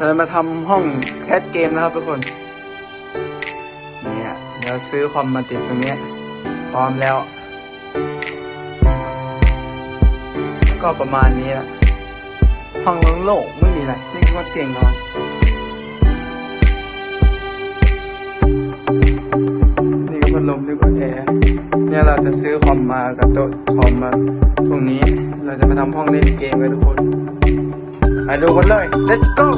เราจะมาทำห้องแคสเกมนะครับทุกคน เนี่ยเดี๋ยวซื้อคอมมาติดตรงนี้ พร้อมแล้ว ก็ประมาณนี้หละห้องโล่งๆไม่มีอะไรนี่ก็เตียงนอนนี่ก็พัดลมนี่ก็แอร์เนี่ยเราจะซื้อคอมมากับโต๊ะคอมมาตรงนี้ เราจะมาทำห้องเล่นเกมกันทุกคน ไปดูกันเลย let's go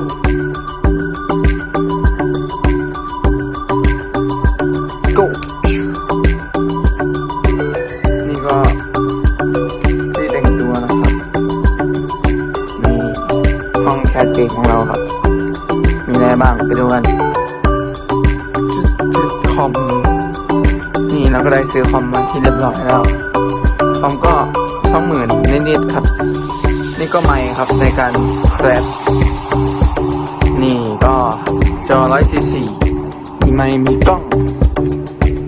โกนี่ก็ที่แต่งตัวนะครับมีห้องแคสเกมของเราครับ มีอะไรบ้างไปดูกันจุดคอม นี่เราก็ได้ซื้อคอมมาที่เรียบร้อยแล้ว คอมก็สองหมื่นนิดๆครับ นี่ก็ไม่ครับในการ แครนี่ก็จอร้อยสี่สี่มีไมค์มีกล้อง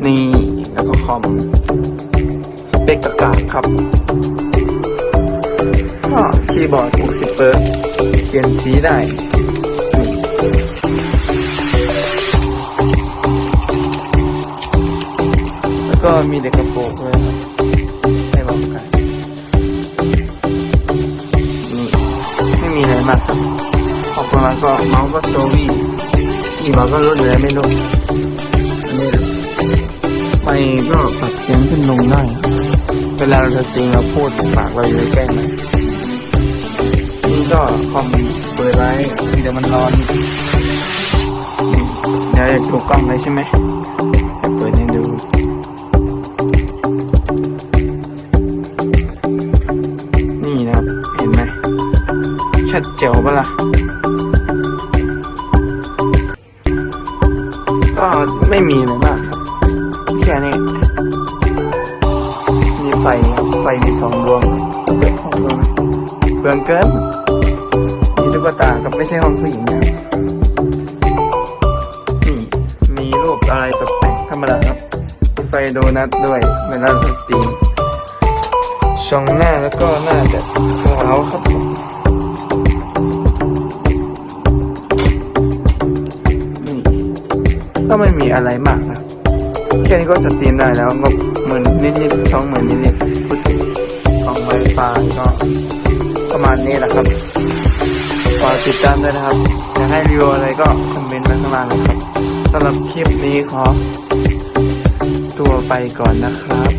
นี่ แล้วก็คอมสเปกกากาครับก็คีย์บอร์ด60เปอร์เปลี่ยนสีได้แล้วก็มีเด็กกระโปรงด้วยครับ ม่มีอะไรมากครับออกมาก็เมาส์ก็โซวี่อีบอกก็รุ่นอะไรไม่รู้อันนี้ไม่ก็ปรับเสียงขึ้นลงได้ เวลาเราจะจริงเราพูดปากเราอยู่ใกล้ไหมนี่ก็คอมเปิดไว้เดี๋ยวมันร้อนเดี๋ยวอยากดูกล้องเลยใช่ไหมเปิดให้ดู ชัดเจ๋วปะล่ะ ก็ไม่มีอะไรมากครับ แค่นี้ มีไฟไฟมีสองดวงเปิดสองดวงเปลืองเกินมีตุ๊กตาครับไม่ใช่ห้องผู้หญิงนะนี่มีรูปอะไรตกแต่งธรรมดาครับมีไฟโดนัทด้วยเวลาเราสตีมช่องหน้าแล้วก็หน้าจะขาว ก็ไม่มีอะไรมากนะแค่นี้ก็สตรีมได้แล้วงบหมื่นนิดๆสองหมื่นนิดๆพูดถึงของไวไฟก็ประมาณนี้แหละครับฝากติดตามด้วยนะครับอยากให้รีวิวอะไรก็คอมเมนต์มาข้างล่างนะครับสำหรับคลิปนี้ขอตัวไปก่อนนะครับ